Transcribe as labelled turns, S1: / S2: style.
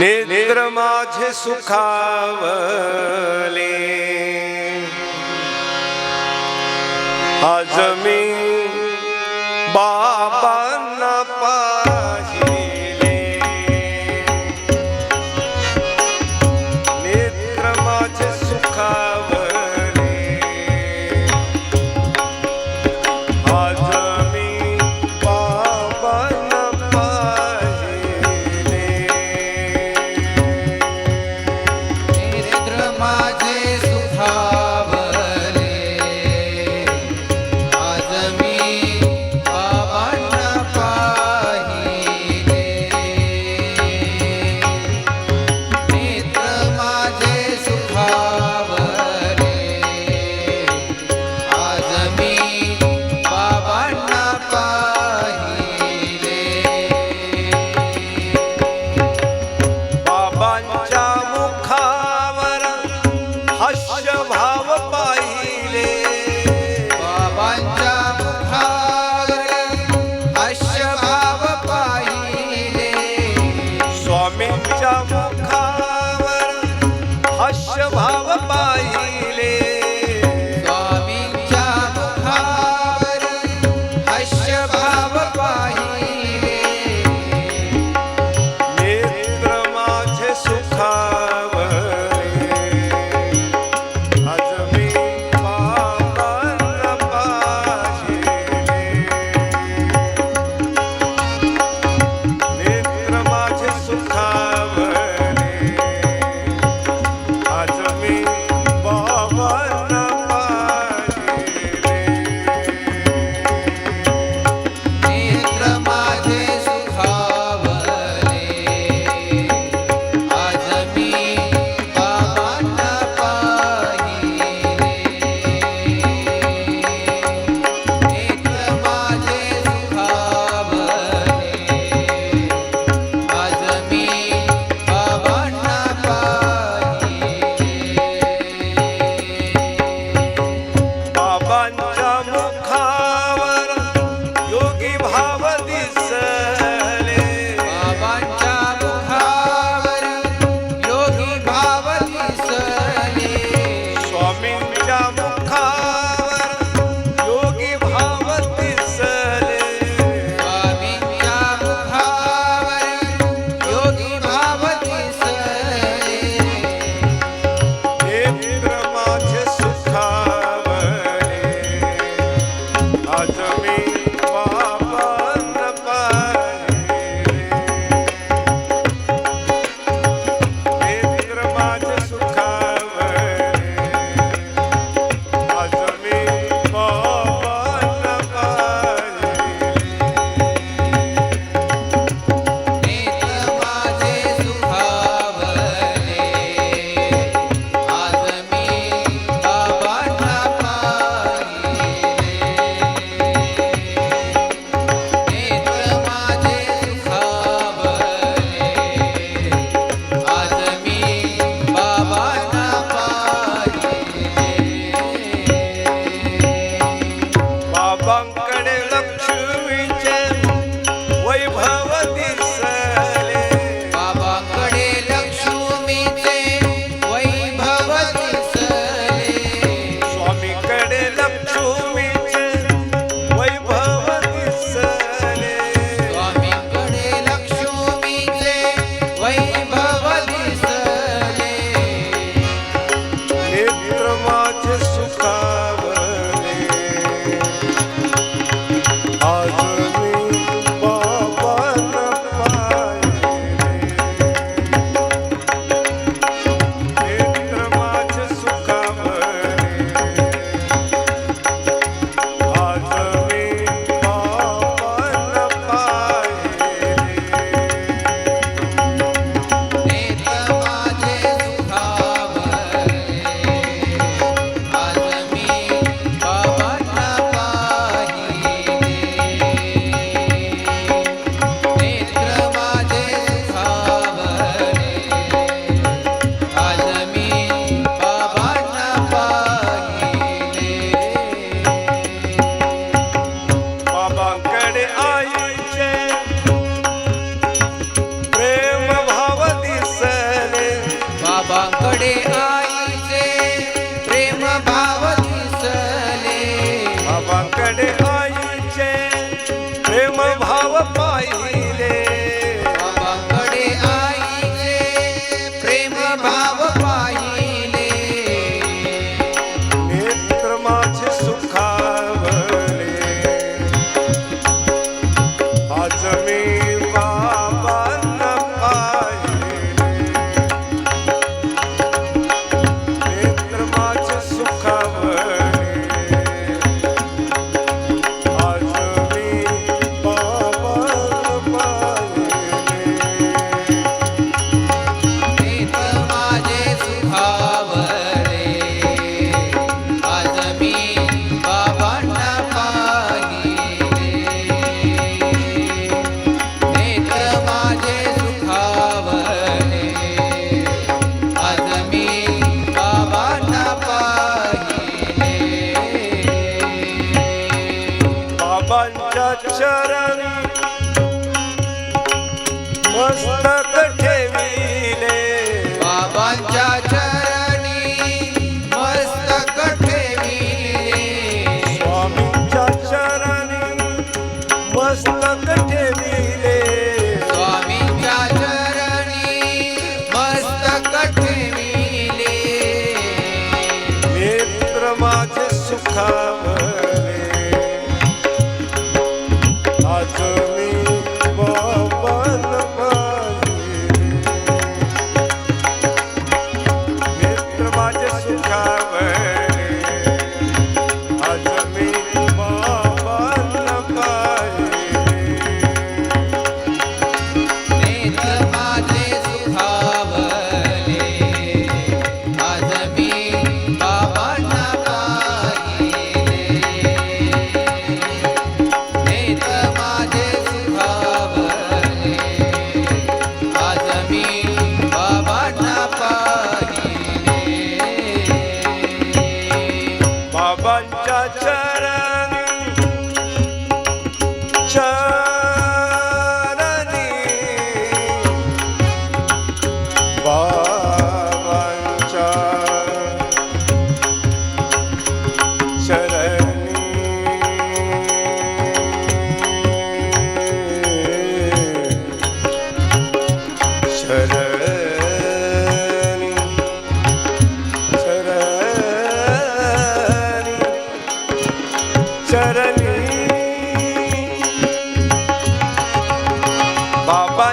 S1: नेत्र माझे सुखावले आज मी मुखावर हर्ष भाव
S2: बाबांच्या
S1: मस्तक ठेविले.
S2: बाबांच्या चरणी मस्तक ठेविले.
S1: स्वामींच्या चरणी मस्तक ठेविले.
S2: स्वामींच्या चरणी मस्तक ठेविले.
S1: नेत्र माझे सुखा বাঞ্চা बाबांच्या